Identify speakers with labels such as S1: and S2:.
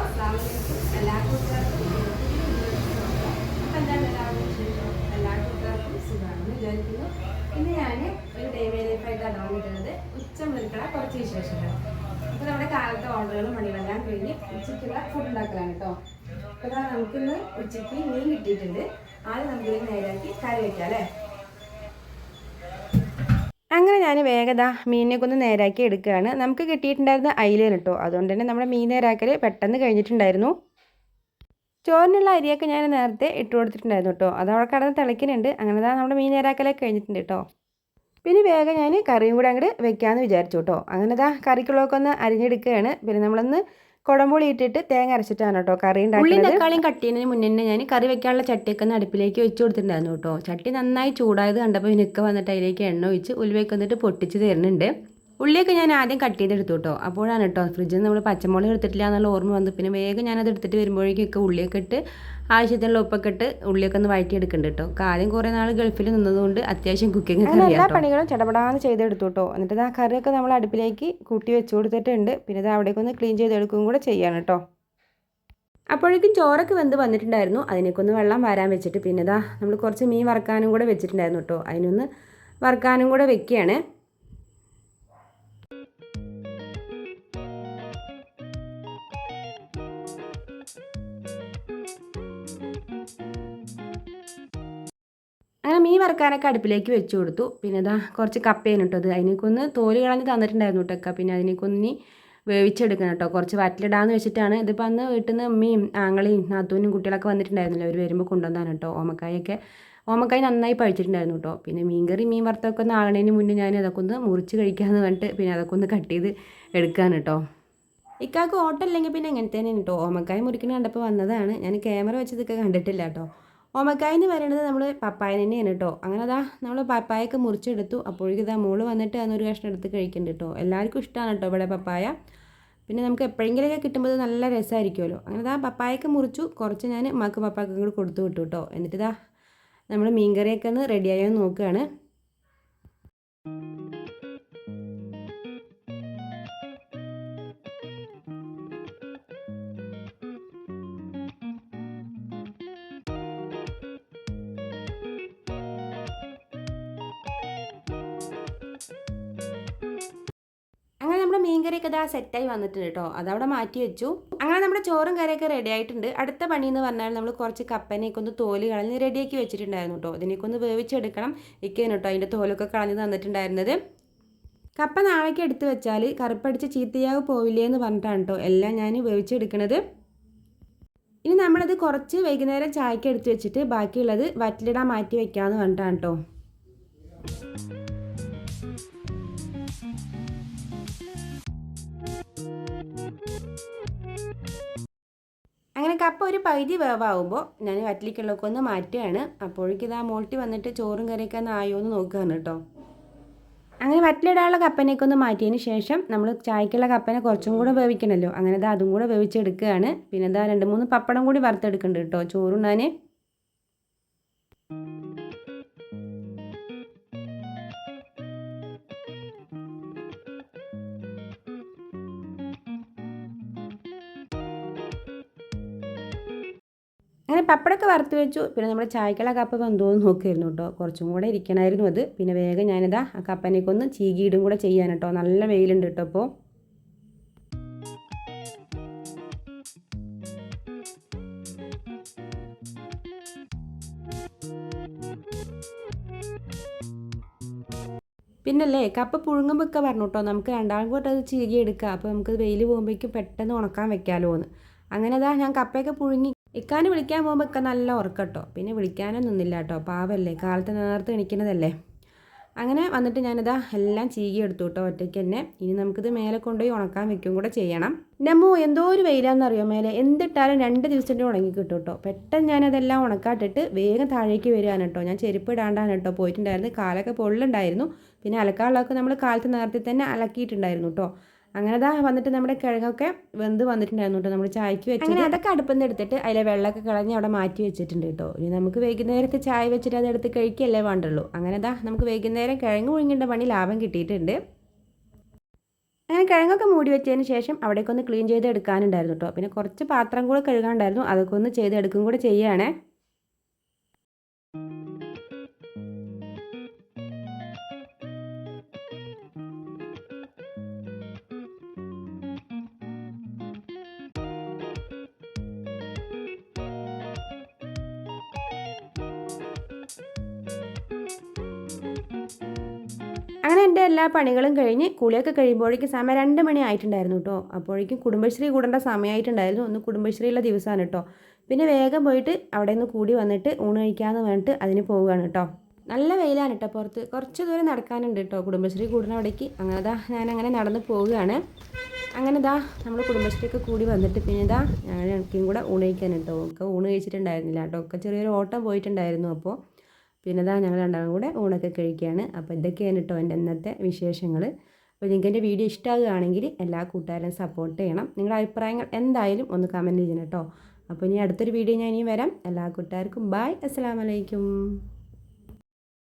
S1: അസ്ലാമലൈക്കും എല്ലാ കൂട്ടുകാർക്കും അപ്പം എന്താണ് എല്ലാവരും വിശേഷം എല്ലാ കൂട്ടുകാർക്കും സുഖമാണെന്ന് വിചാരിക്കുന്നു ഇന്ന് ഞാൻ ഒരു അപ്പോൾ നമ്മുടെ കാലത്തെ ഫുഡ് ഉണ്ടാക്കലാണ് കേട്ടോ അപ്പോൾ നമുക്കിന്ന് ഉച്ചയ്ക്ക് മീൻ കിട്ടിയിട്ടുണ്ട് ആദ്യം നമുക്ക് നേരാക്കി കറി വയ്ക്കാം അല്ലേ
S2: അങ്ങനെ ഞാൻ വേഗത മീനിനെ ഒന്ന് നേരാക്കി എടുക്കുകയാണ്. നമുക്ക് കിട്ടിയിട്ടുണ്ടായിരുന്ന അയിലാണ് കേട്ടോ. അതുകൊണ്ട് തന്നെ നമ്മുടെ മീൻ നേരാക്കൽ പെട്ടെന്ന് കഴിഞ്ഞിട്ടുണ്ടായിരുന്നു. ചോറിനുള്ള അരിയൊക്കെ ഞാൻ നേരത്തെ ഇട്ട് കൊടുത്തിട്ടുണ്ടായിരുന്നു കേട്ടോ. അത് അവിടെ കടന്ന് തിളയ്ക്കുന്നുണ്ട്. അങ്ങനെ തന്നെ നമ്മുടെ മീൻ നേരാക്കലൊക്കെ കഴിഞ്ഞിട്ടുണ്ട് കേട്ടോ. പിന്നെ വേഗം ഞാൻ കറിയും കൂടെ അങ്ങോട്ട് വെക്കാമെന്ന് വിചാരിച്ചു കേട്ടോ. അങ്ങനെ ദാ കറിക്കുള്ളതൊക്കെ ഒന്ന് അരിഞ്ഞെടുക്കുകയാണ്. പിന്നെ നമ്മളൊന്ന് കുടംപുളി ഇട്ടിട്ട് തേങ്ങ അരച്ചിട്ടാണ് കേട്ടോ കറി ഉണ്ടാക്കുന്നത്. തക്കാളിയും കട്ട് ചെയ്യുന്നതിന് മുന്നേ ഞാൻ കറി വെക്കാനുള്ള ചട്ടിയൊക്കെ അടുപ്പിലേക്ക് വെച്ച് കൊടുത്തിട്ടുണ്ടായിരുന്നു കേട്ടോ ചട്ടി നന്നായി ചൂടായത് കണ്ടപ്പോൾ ഇനിക്ക് വന്നിട്ട് അതിലേക്ക് എണ്ണ ഒഴിച്ച് ഉലുവയൊക്കെ വന്നിട്ട് പൊട്ടിച്ച് തരുന്നുണ്ട്. ഉള്ളിയൊക്കെ ഞാൻ ആദ്യം കട്ട് ചെയ്തെടുത്തു കേട്ടോ അപ്പോഴാണ് കേട്ടോ ഫ്രിഡ്ജിൽ നിന്ന് നമ്മൾ പച്ചമുളക് എടുത്തിട്ടില്ല എന്നുള്ള ഓർമ്മ വന്നു പിന്നെ വേഗം ഞാനത് എടുത്തിട്ട് വരുമ്പോഴേക്കൊക്കെ ഉള്ളിയൊക്കെ ഇട്ട് ആവശ്യത്തിനുള്ള ഉപ്പൊക്കെ ഇട്ട് ഉള്ളിയൊക്കെ ഒന്ന് വഴറ്റി എടുക്കുന്നുണ്ട് കേട്ടോ കാര്യം കുറേ നാൾ ഗൾഫിൽ നിന്നതുകൊണ്ട് അത്യാവശ്യം കുക്കിംഗ് ഒക്കെ എല്ലാ പണികളും ചടപടാന്ന് ചെയ്തെടുത്തു കേട്ടോ എന്നിട്ട് ആ കറിയൊക്കെ നമ്മൾ അടുപ്പിലേക്ക് കൂട്ടി വെച്ചു കൊടുത്തിട്ടുണ്ട്. പിന്നെ ഇത് അവിടേക്ക് ഒന്ന് ക്ലീൻ ചെയ്തെടുക്കുകയും കൂടെ ചെയ്യാണ് കേട്ടോ അപ്പോഴേക്കും ചോറൊക്കെ വെന്ത് വന്നിട്ടുണ്ടായിരുന്നു. അതിനൊക്കെ ഒന്ന് വെള്ളം വരാൻ വെച്ചിട്ട് പിന്നെ ഇതാ നമ്മൾ കുറച്ച് മീൻ വറുക്കാനും കൂടെ വെച്ചിട്ടുണ്ടായിരുന്നു കേട്ടോ അതിനൊന്ന് വറുക്കാനും കൂടെ വെക്കുകയാണ്. മീൻ അടുപ്പിലേക്ക് വെച്ച് കൊടുത്തു. പിന്നെ ഇതാ കുറച്ച് കപ്പയാണ് കേട്ടോ അത് അതിനേക്കൊന്ന് തോൽ കളഞ്ഞ് തന്നിട്ടുണ്ടായിരുന്നു കേട്ടോ പിന്നെ അതിനേക്കൊന്ന് വേവിച്ചെടുക്കണം കേട്ടോ. കുറച്ച് വറ്റിലിടാന്ന് വെച്ചിട്ടാണ് ഇതിപ്പോൾ അന്ന് വീട്ടിൽ നിന്ന് അമ്മയും ആങ്ങളെയും നാത്തൂനും കുട്ടികളൊക്കെ വന്നിട്ടുണ്ടായിരുന്നല്ലോ. അവർ വരുമ്പോൾ കൊണ്ടുവന്നാണ് കേട്ടോ ഓമക്കായൊക്കെ. ഓമക്കായ നന്നായി പഴിച്ചിട്ടുണ്ടായിരുന്നു കേട്ടോ. പിന്നെ മീൻകറി മീൻ വറുത്തൊക്കെ ഒന്ന് ആകണേന് മുന്നേ ഞാൻ അതൊക്കെ ഒന്ന് മുറിച്ച് കഴിക്കാമെന്ന് പറഞ്ഞിട്ട് പിന്നെ അതൊക്കെ ഒന്ന് കട്ട് ചെയ്ത് എടുക്കാൻ കേട്ടോ. ഇക്കാക്ക് ഓട്ടം ഇല്ലെങ്കിൽ പിന്നെ എങ്ങനെ തന്നെ കേട്ടോ? ഓമക്കായ മുറിക്കണ കണ്ടപ്പോൾ വന്നതാണ്. ഞാൻ ക്യാമറ വെച്ചതൊക്കെ കണ്ടിട്ടില്ല കേട്ടോ. ഓമക്കായ എന്ന് പറയുന്നത് നമ്മൾ പപ്പായ തന്നെയാണ് കേട്ടോ അങ്ങനെ അതാ നമ്മൾ പപ്പായൊക്കെ മുറിച്ചെടുത്തു. അപ്പോഴേക്കും ഇതാ മോൾ വന്നിട്ട് അതൊരു കഷ്ണം എടുത്ത് കഴിക്കുന്നുണ്ട് കേട്ടോ എല്ലാവർക്കും ഇഷ്ടമാണ് കേട്ടോ ഇവിടെ പപ്പായ. പിന്നെ നമുക്ക് എപ്പോഴെങ്കിലുമൊക്കെ കിട്ടുമ്പോൾ നല്ല രസമായിരിക്കുമല്ലോ അങ്ങനെ ഇതാ പപ്പായൊക്കെ മുറിച്ചു. കുറച്ച് ഞാൻ ഉമ്മാക്ക് പപ്പാക്കും കൂടി കൊടുത്തു വിട്ടു കേട്ടോ എന്നിട്ട് ഇതാ നമ്മൾ മീൻകറിയൊക്കെ ഒന്ന് റെഡിയായോ നോക്കുകയാണ് നമ്മുടെ മീൻകറിയൊക്കെ ഇതാ സെറ്റായി വന്നിട്ടുണ്ട് കേട്ടോ. അതവിടെ മാറ്റി വെച്ചു. അങ്ങനെ നമ്മുടെ ചോറും കറിയൊക്കെ റെഡി ആയിട്ടുണ്ട്. അടുത്ത പണി എന്ന് പറഞ്ഞാൽ നമ്മൾ കുറച്ച് കപ്പനെയൊക്കെ ഒന്ന് തോൽ കളഞ്ഞ് റെഡിയാക്കി വെച്ചിട്ടുണ്ടായിരുന്നു കേട്ടോ. ഇതിനൊക്കെ ഒന്ന് വേവിച്ചെടുക്കണം. ഇക്കേന് കേട്ടോ അതിന്റെ തോലൊക്കെ കളഞ്ഞ് തന്നിട്ടുണ്ടായിരുന്നത്. കപ്പ നാളേക്ക് എടുത്തു വെച്ചാൽ കറുപ്പടിച്ച് ചീത്തയാവ് പോവില്ലേ എന്ന് പറഞ്ഞിട്ടാണ് കേട്ടോ എല്ലാം ഞാൻ വേവിച്ചെടുക്കണത്. ഇനി നമ്മളത് കുറച്ച് വൈകുന്നേരം ചായക്ക് എടുത്തു വെച്ചിട്ട് ബാക്കിയുള്ളത് വറ്റിലിടാൻ മാറ്റി വെക്കാമെന്ന് പറഞ്ഞിട്ടാണ് കേട്ടോ. അങ്ങനെ കപ്പ ഒരു പകുതി വേവാകുമ്പോൾ ഞാൻ വറ്റിലേക്കുള്ളതൊക്കെ ഒന്ന് മാറ്റുകയാണ്. അപ്പോഴേക്കും ഇതാ മോൾട്ടി വന്നിട്ട് ചോറും കറിയൊക്കെ ഒന്ന് ആയോ എന്ന് നോക്കുകയാണ് കേട്ടോ. അങ്ങനെ വറ്റിലിടാനുള്ള കപ്പനയൊക്കെ ഒന്ന് മാറ്റിയതിന് ശേഷം നമ്മൾ ചായക്കുള്ള കപ്പനെ കുറച്ചും കൂടെ വേവിക്കണമല്ലോ അങ്ങനെ അതും കൂടെ വേവിച്ചെടുക്കുകയാണ്. പിന്നെ ഇതാ രണ്ട് മൂന്ന് പപ്പടം കൂടി വറുത്തെടുക്കുന്നുണ്ട് കേട്ടോ. ചോറുണ്ണാൻ അങ്ങനെ പപ്പടമൊക്കെ വറുത്ത് വെച്ചു. പിന്നെ നമ്മുടെ ചായക്കുള്ള കപ്പ വെന്തോന്ന് നോക്കിയിരുന്നു കേട്ടോ. കുറച്ചും കൂടെ ഇരിക്കണമായിരുന്നു അത്. പിന്നെ വേഗം ഞാനിതാ ആ കപ്പനേക്ക് ഒന്ന് ചീകിയിടും കൂടെ ചെയ്യാൻ കേട്ടോ. നല്ല വെയിലുണ്ട് കേട്ടോ അപ്പോൾ പിന്നല്ലേ കപ്പ പുഴുങ്ങുമ്പോൾ ഒക്കെ പറഞ്ഞു കേട്ടോ. നമുക്ക് രണ്ടാം കൂട്ടം അത് ചീകി എടുക്കാം അപ്പോൾ നമുക്ക് വെയിൽ പോകുമ്പോഴേക്കും പെട്ടെന്ന് ഉണക്കാൻ വെക്കാമല്ലോ എന്ന് അങ്ങനെ അതാ ഞാൻ കപ്പയൊക്കെ പുഴുങ്ങി ഇക്കാന് വിളിക്കാൻ പോകുമ്പോൾ ഒക്കെ നല്ല ഉറക്കട്ടോ. പിന്നെ വിളിക്കാനും നിന്നില്ല കേട്ടോ പാവല്ലേ കാലത്ത് നേർത്ത് എണിക്കുന്നതല്ലേ അങ്ങനെ വന്നിട്ട് ഞാനിതാ എല്ലാം ചീകി എടുത്തു കേട്ടോ ഒറ്റയ്ക്ക് തന്നെ. ഇനി നമുക്കിത് മേലെ കൊണ്ടുപോയി ഉണക്കാൻ വെക്കും കൂടെ ചെയ്യണം. നമ്മോ എന്തോ ഒരു വെയിലാണെന്നറിയോ മേലെ? എന്തിട്ടാലും രണ്ട് ദിവസത്തിന്റെ ഉണങ്ങി കിട്ടും കേട്ടോ. പെട്ടെന്ന് ഞാനതെല്ലാം ഉണക്കാട്ടിട്ട് വേഗം താഴേക്ക് വരികയാണ് കേട്ടോ. ഞാൻ ചെരുപ്പ് ഇടാണ്ടാണ് കേട്ടോ പോയിട്ടുണ്ടായിരുന്നു കാലൊക്കെ പൊള്ളുണ്ടായിരുന്നു പിന്നെ അലക്കാനുള്ളതൊക്കെ നമ്മൾ കാലത്ത് നേരത്തെ തന്നെ അലക്കിയിട്ടുണ്ടായിരുന്നു കേട്ടോ. അങ്ങനെ ദാ വന്നിട്ട് നമ്മുടെ കിഴങ്ങൊക്കെ വെന്ത് വന്നിട്ടുണ്ടായിരുന്നു കേട്ടോ നമ്മൾ ചായക്ക് വെച്ച് അങ്ങനെ അതൊക്കെ അടുപ്പിൽ എടുത്തിട്ട് അതിലെ വെള്ളമൊക്കെ കളഞ്ഞ് അവിടെ മാറ്റി വെച്ചിട്ടുണ്ട് കേട്ടോ ഇനി നമുക്ക് വൈകുന്നേരത്തെ ചായ വെച്ചിട്ട് അത് എടുത്ത് കഴിക്കല്ലേ വേണ്ടുള്ളൂ. അങ്ങനെ ദാ നമുക്ക് വൈകുന്നേരം കിഴങ്ങ് പുഴുങ്ങേണ്ട പണി ലാഭം കിട്ടിയിട്ടുണ്ട്. അങ്ങനെ കിഴങ്ങൊക്കെ മൂടി വെച്ചതിന് ശേഷം അവിടേക്ക് ഒന്ന് ക്ലീൻ ചെയ്ത് എടുക്കാനുണ്ടായിരുന്നു കേട്ടോ പിന്നെ കുറച്ച് പാത്രം കൂടെ കഴുകാനുണ്ടായിരുന്നു. അതൊക്കെ ഒന്ന് ചെയ്തെടുക്കും കൂടെ ചെയ്യുകയാണേ അങ്ങനെ എന്റെ എല്ലാ പണികളും കഴിഞ്ഞ് കുളിയൊക്കെ കഴിയുമ്പോഴേക്കും സമയം രണ്ട് മണി ആയിട്ടുണ്ടായിരുന്നു കേട്ടോ. അപ്പോഴേക്കും കുടുംബശ്രീ കൂടേണ്ട സമയമായിട്ടുണ്ടായിരുന്നു. ഒന്ന് കുടുംബശ്രീയുള്ള ദിവസമാണ് കേട്ടോ. പിന്നെ വേഗം പോയിട്ട് അവിടെ നിന്ന് കൂടി വന്നിട്ട് ഊണ് കഴിക്കാമെന്ന് പറഞ്ഞിട്ട് അതിന് പോവുകയാണ് കേട്ടോ. നല്ല വെയിലാണ് കേട്ടോ പുറത്ത്. കുറച്ച് ദൂരം നടക്കാനുണ്ട് കേട്ടോ കുടുംബശ്രീ കൂടുന്ന അവിടേക്ക്. അങ്ങനെ ഇതാ ഞാനങ്ങനെ നടന്ന് പോവുകയാണ്. അങ്ങനെ ഇതാ നമ്മൾ കുടുംബശ്രീയൊക്കെ കൂടി വന്നിട്ട് പിന്നെ ഇതാ ഞാൻ എനിക്കും കൂടെ ഊണ് കഴിക്കാൻ കേട്ടോ. ഒക്കെ ഊണ് കഴിച്ചിട്ടുണ്ടായിരുന്നില്ല കേട്ടോ. ഒക്കെ ചെറിയൊരു ഓട്ടം പോയിട്ടുണ്ടായിരുന്നു അപ്പോൾ പിന്നെ ഇതാ ഞങ്ങൾ രണ്ടാളും കൂടെ ഊണൊക്കെ കഴിക്കുകയാണ്. അപ്പോൾ ഇതൊക്കെയാണ് കേട്ടോ എന്റെ ഇന്നത്തെ വിശേഷങ്ങൾ. അപ്പോൾ നിങ്ങൾക്ക് എന്റെ വീഡിയോ ഇഷ്ടമാകുകയാണെങ്കിൽ എല്ലാ കൂട്ടുകാരും സപ്പോർട്ട് ചെയ്യണം. നിങ്ങളുടെ അഭിപ്രായങ്ങൾ എന്തായാലും ഒന്ന് കമന്റ് ചെയ്യണം കേട്ടോ. അപ്പോൾ ഇനി അടുത്തൊരു വീഡിയോ ഞാൻ ഇനി വരാം. എല്ലാ കൂട്ടുകാർക്കും ബായ് അസ്സലാമലൈക്കും